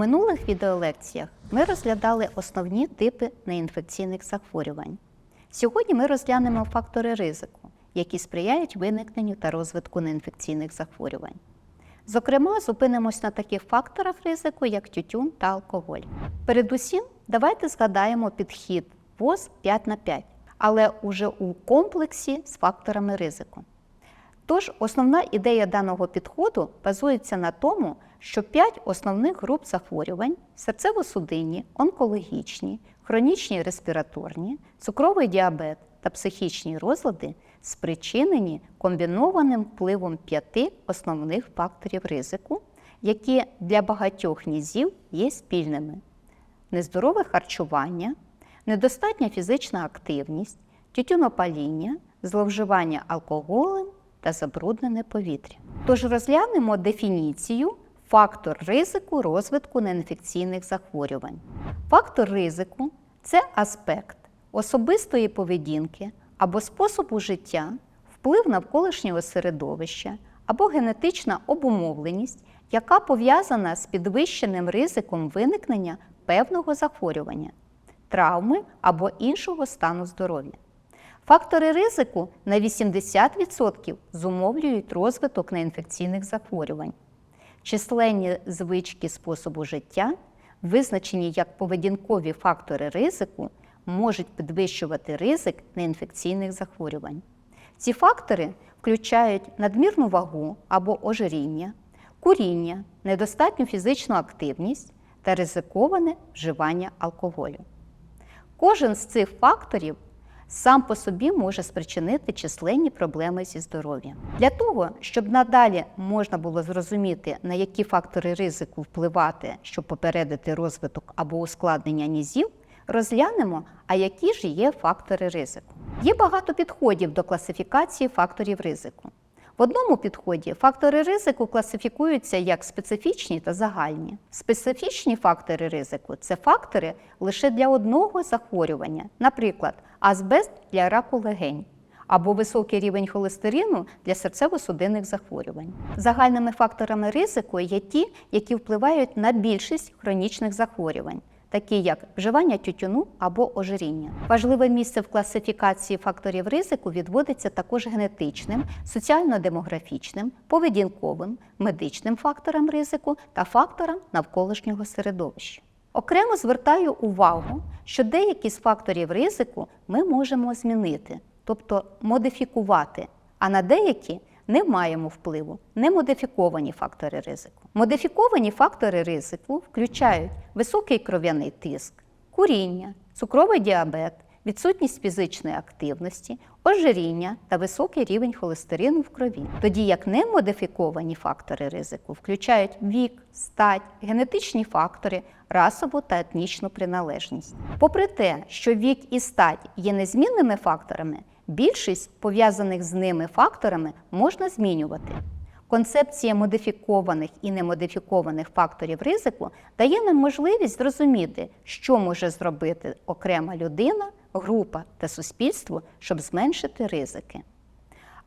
минулих відеолекціях ми розглядали основні типи неінфекційних захворювань. Сьогодні ми розглянемо фактори ризику, які сприяють виникненню та розвитку неінфекційних захворювань. Зокрема, зупинимось на таких факторах ризику, як тютюн та алкоголь. Передусім, давайте згадаємо підхід ВОЗ 5 на 5, але уже у комплексі з факторами ризику. Тож основна ідея даного підходу базується на тому, що п'ять основних груп захворювань серцево-судинні, онкологічні, хронічні респіраторні, цукровий діабет та психічні розлади спричинені комбінованим впливом п'яти основних факторів ризику, які для багатьох нізів є спільними: нездорове харчування, недостатня фізична активність, тютюнопаління, зловживання алкоголем та забруднене повітря. Тож розглянемо дефініцію фактор ризику розвитку неінфекційних захворювань. Фактор ризику це аспект особистої поведінки або способу життя, вплив навколишнього середовища або генетична обумовленість, яка пов'язана з підвищеним ризиком виникнення певного захворювання, травми або іншого стану здоров'я. Фактори ризику на 80% зумовлюють розвиток неінфекційних захворювань. Численні звички способу життя, визначені як поведінкові фактори ризику, можуть підвищувати ризик неінфекційних захворювань. Ці фактори включають надмірну вагу або ожиріння, куріння, недостатню фізичну активність та ризиковане вживання алкоголю. Кожен з цих факторів сам по собі може спричинити численні проблеми зі здоров'ям. Для того, щоб надалі можна було зрозуміти, на які фактори ризику впливати, щоб попередити розвиток або ускладнення нізів, розглянемо, а які ж є фактори ризику. Є багато підходів до класифікації факторів ризику. В одному підході фактори ризику класифікуються як специфічні та загальні. Специфічні фактори ризику це фактори лише для одного захворювання, наприклад, азбест для раку легень або високий рівень холестерину для серцево-судинних захворювань. Загальними факторами ризику є ті, які впливають на більшість хронічних захворювань. Такі як вживання тютюну або ожиріння. Важливе місце в класифікації факторів ризику відводиться також генетичним, соціально-демографічним, поведінковим, медичним факторам ризику та факторам навколишнього середовища. Окремо звертаю увагу, що деякі з факторів ризику ми можемо змінити, тобто модифікувати, а на деякі не маємо впливу немодифіковані фактори ризику. Модифіковані фактори ризику включають високий кров'яний тиск, куріння, цукровий діабет, відсутність фізичної активності, ожиріння та високий рівень холестерину в крові. Тоді як немодифіковані фактори ризику включають вік, стать, генетичні фактори, расову та етнічну приналежність. Попри те, що вік і стать є незмінними факторами, Більшість пов'язаних з ними факторами можна змінювати. Концепція модифікованих і немодифікованих факторів ризику дає нам можливість зрозуміти, що може зробити окрема людина, група та суспільство, щоб зменшити ризики.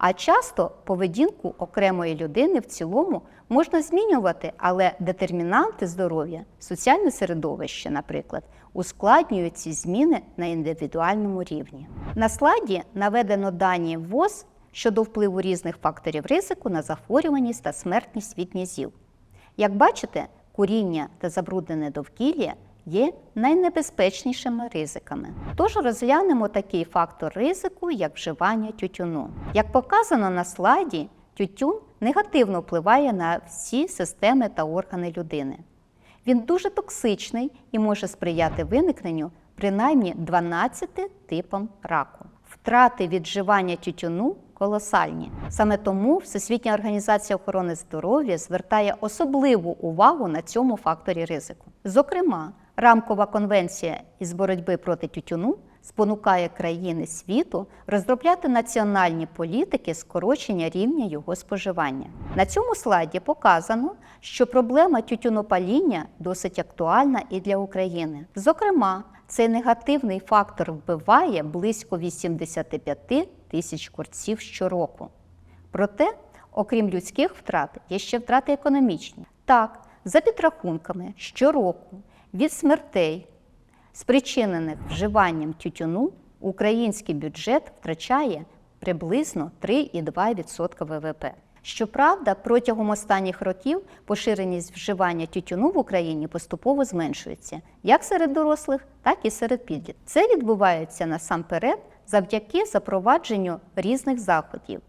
А часто поведінку окремої людини в цілому можна змінювати, але детермінанти здоров'я, соціальне середовище, наприклад, ускладнюють ці зміни на індивідуальному рівні. На слайді наведено дані ВОЗ щодо впливу різних факторів ризику на захворюваність та смертність від нізів. Як бачите, куріння та забруднене довкілля є найнебезпечнішими ризиками. Тож розглянемо такий фактор ризику, як вживання тютюну. Як показано на слайді, тютюн негативно впливає на всі системи та органи людини. Він дуже токсичний і може сприяти виникненню принаймні 12 типам раку. Втрати від вживання тютюну колосальні. Саме тому Всесвітня організація охорони здоров'я звертає особливу увагу на цьому факторі ризику. Зокрема, рамкова конвенція із боротьби проти тютюну спонукає країни світу розробляти національні політики скорочення рівня його споживання. На цьому слайді показано, що проблема тютюнопаління досить актуальна і для України. Зокрема, цей негативний фактор вбиває близько 85 тисяч курців щороку. Проте, окрім людських втрат, є ще втрати економічні. Так, За підрахунками, щороку від смертей, спричинених вживанням тютюну, український бюджет втрачає приблизно 3,2% ВВП. Щоправда, протягом останніх років поширеність вживання тютюну в Україні поступово зменшується як серед дорослих, так і серед підлітків. Це відбувається насамперед завдяки запровадженню різних заходів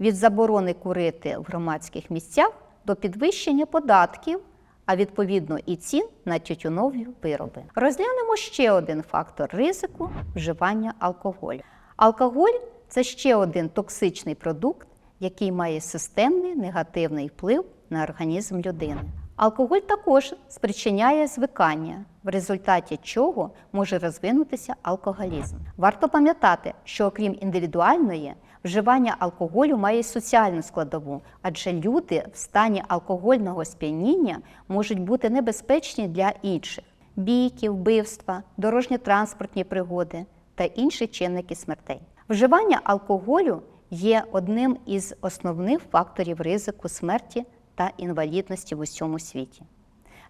від заборони курити в громадських місцях до підвищення податків, а відповідно і цін на тютюнові вироби. Розглянемо ще один фактор ризику вживання алкоголю. Алкоголь це ще один токсичний продукт, який має системний негативний вплив на організм людини. Алкоголь також спричиняє звикання, в результаті чого може розвинутися алкоголізм. Варто пам'ятати, що окрім індивідуальної, вживання алкоголю має соціальну складову, адже люди в стані алкогольного сп'яніння можуть бути небезпечні для інших бійки, вбивства, дорожньо-транспортні пригоди та інші чинники смертей. Вживання алкоголю є одним із основних факторів ризику смерті та інвалідності в усьому світі.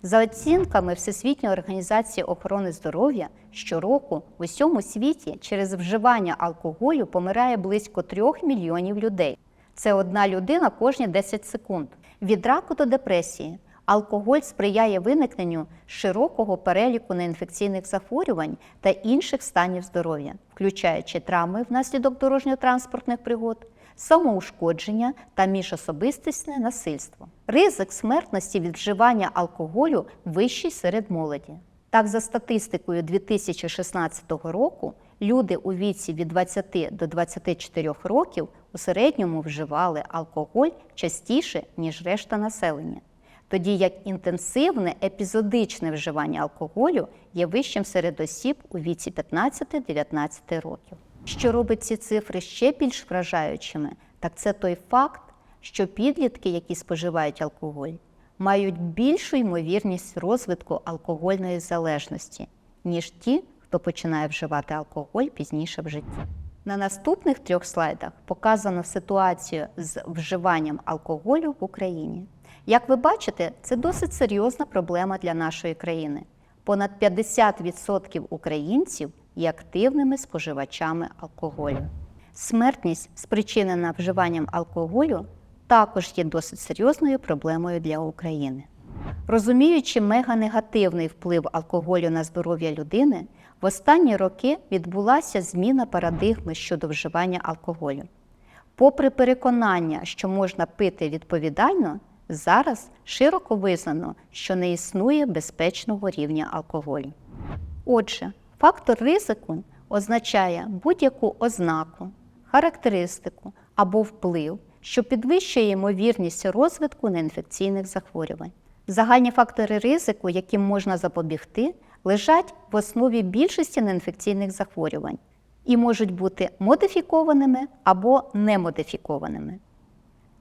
За оцінками Всесвітньої організації охорони здоров'я, щороку в усьому світі через вживання алкоголю помирає близько 3 мільйонів людей. Це одна людина кожні 10 секунд. Від раку до депресії алкоголь сприяє виникненню широкого переліку неінфекційних захворювань та інших станів здоров'я, включаючи травми внаслідок дорожньо-транспортних пригод, самоушкодження та міжособистісне насильство. Ризик смертності від вживання алкоголю вищий серед молоді. Так, за статистикою 2016 року, люди у віці від 20 до 24 років у середньому вживали алкоголь частіше, ніж решта населення. Тоді як інтенсивне епізодичне вживання алкоголю є вищим серед осіб у віці 15-19 років. Що робить ці цифри ще більш вражаючими, так це той факт, що підлітки, які споживають алкоголь, мають більшу ймовірність розвитку алкогольної залежності, ніж ті, хто починає вживати алкоголь пізніше в житті. На наступних трьох слайдах показано ситуацію з вживанням алкоголю в Україні. Як ви бачите, це досить серйозна проблема для нашої країни. Понад 50% українців є активними споживачами алкоголю. Смертність, спричинена вживанням алкоголю, також є досить серйозною проблемою для України. Розуміючи меганегативний вплив алкоголю на здоров'я людини, в останні роки відбулася зміна парадигми щодо вживання алкоголю. Попри переконання, що можна пити відповідально, зараз широко визнано, що не існує безпечного рівня алкоголю. Отже, фактор ризику означає будь-яку ознаку, характеристику або вплив, що підвищує ймовірність розвитку неінфекційних захворювань. Загальні фактори ризику, яким можна запобігти, лежать в основі більшості неінфекційних захворювань і можуть бути модифікованими або немодифікованими.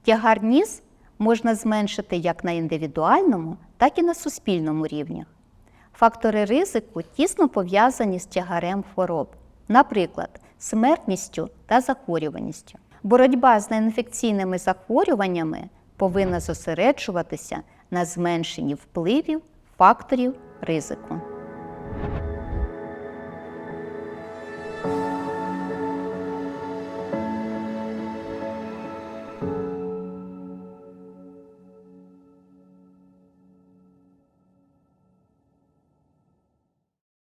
Тягар ніс можна зменшити як на індивідуальному, так і на суспільному рівнях. Фактори ризику тісно пов'язані з тягарем хвороб, наприклад, смертністю та захворюваністю. Боротьба з неінфекційними захворюваннями повинна зосереджуватися на зменшенні впливів факторів ризику.